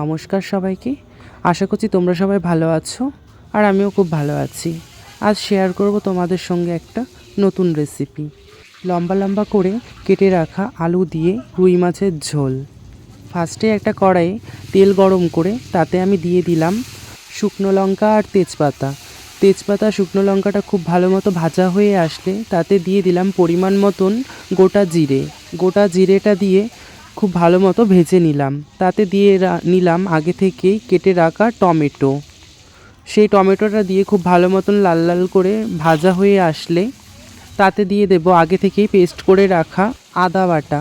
নমস্কার সবাইকে। আশা করছি তোমরা সবাই ভালো আছো আর আমিও খুব ভালো আছি। আজ শেয়ার করব তোমাদের সঙ্গে একটা নতুন রেসিপি লম্বা লম্বা করে কেটে রাখা আলু দিয়ে রুই মাছের ঝোল। ফার্স্টে একটা কড়াইয়ে তেল গরম করে তাতে আমি দিয়ে দিলাম শুকনো লঙ্কা আর তেজপাতা। তেজপাতা, শুকনো লঙ্কাটা খুব ভালো মতো ভাজা হয়ে আসলে তাতে দিয়ে দিলাম পরিমাণ মতন গোটা জিরে। গোটা জিরেটা দিয়ে খুব ভালো মতো ভেজে নিলাম। তাতে দিয়ে নিলাম আগে থেকেই কেটে রাখা টমেটো। সেই টমেটোটা দিয়ে খুব ভালো মতন লাল লাল করে ভাজা হয়ে আসলে তাতে দিয়ে দেব আগে থেকেই পেস্ট করে রাখা আদা বাটা।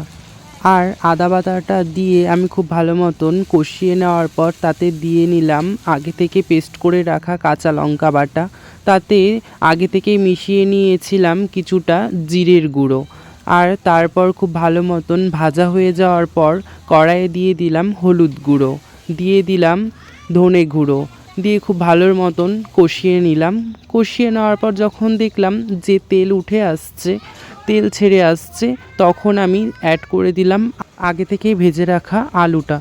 আর আদা বাটাটা দিয়ে আমি খুব ভালো মতন কষিয়ে নেওয়ার পর তাতে দিয়ে নিলাম আগে থেকে পেস্ট করে রাখা কাঁচা লঙ্কা বাটা। তাতে আগে থেকেই মিশিয়ে নিয়েছিলাম কিছুটা জিরের গুঁড়ো। আর তারপর খুব ভালো মতন ভাজা হয়ে যাওয়ার পর কড়াইয়ে দিয়ে দিলাম হলুদ গুঁড়ো। দিয়ে দিলাম ধনে গুঁড়ো। দিয়ে খুব ভালোর মতন কষিয়ে নিলাম। কষিয়ে নেওয়ার পর যখন দেখলাম যে তেল উঠে আসছে, তেল ছেড়ে আসছে, তখন আমি অ্যাড করে দিলাম আগে থেকেই ভেজে রাখা আলুটা।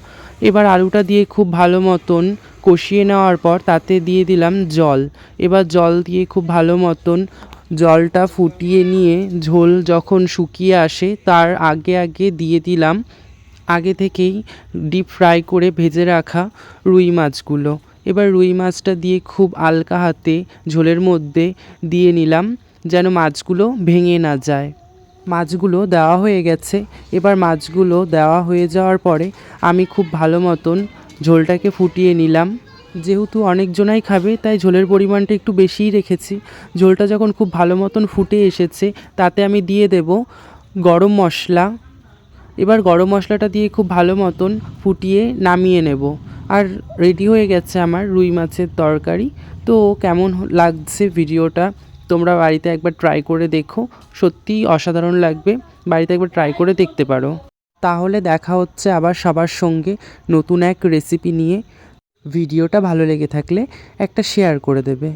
এবার আলুটা দিয়ে খুব ভালো মতন কষিয়ে নেওয়ার পর তাতে দিয়ে দিলাম জল। এবার জল দিয়ে খুব ভালো মতন জলটা ফুটিয়ে নিয়ে ঝোল যখন শুকিয়ে আসে, তার আগে আগে দিয়ে দিলাম। আগে থেকেই ডিপ ফ্রাই করে ভেজে রাখা রুই মাছগুলো। এবার রুই মাছটা দিয়ে খুব আলকা হাতে ঝোলের মধ্যে দিয়ে নিলাম যেন মাছগুলো ভেঙে না যায়। মাছগুলো দেওয়া হয়ে গেছে। এবার মাছগুলো দেওয়া হয়ে যাওয়ার পরে আমি খুব ভালো মতন ঝোলটাকে ফুটিয়ে নিলাম। যেহেতু অনেকজনাই খাবে, তাই ঝোলের পরিমাণটা একটু বেশিই রেখেছি। ঝোলটা যখন খুব ভালো মতন ফুটে এসেছে, তাতে আমি দিয়ে দেব গরম মশলা। এবার গরম মশলাটা দিয়ে খুব ভালো মতন ফুটিয়ে নামিয়ে নেব। আর রেডি হয়ে গেছে আমার রুই মাছের তরকারি। তো কেমন লাগছে ভিডিওটা তোমরা বাড়িতে একবার ট্রাই করে দেখো। সত্যিই অসাধারণ লাগবে, বাড়িতে একবার ট্রাই করে দেখতে পারো। তাহলে দেখা হচ্ছে আবার সবার সঙ্গে নতুন এক রেসিপি নিয়ে। ভিডিওটা ভালো লেগে থাকলে একটা শেয়ার করে দেবে।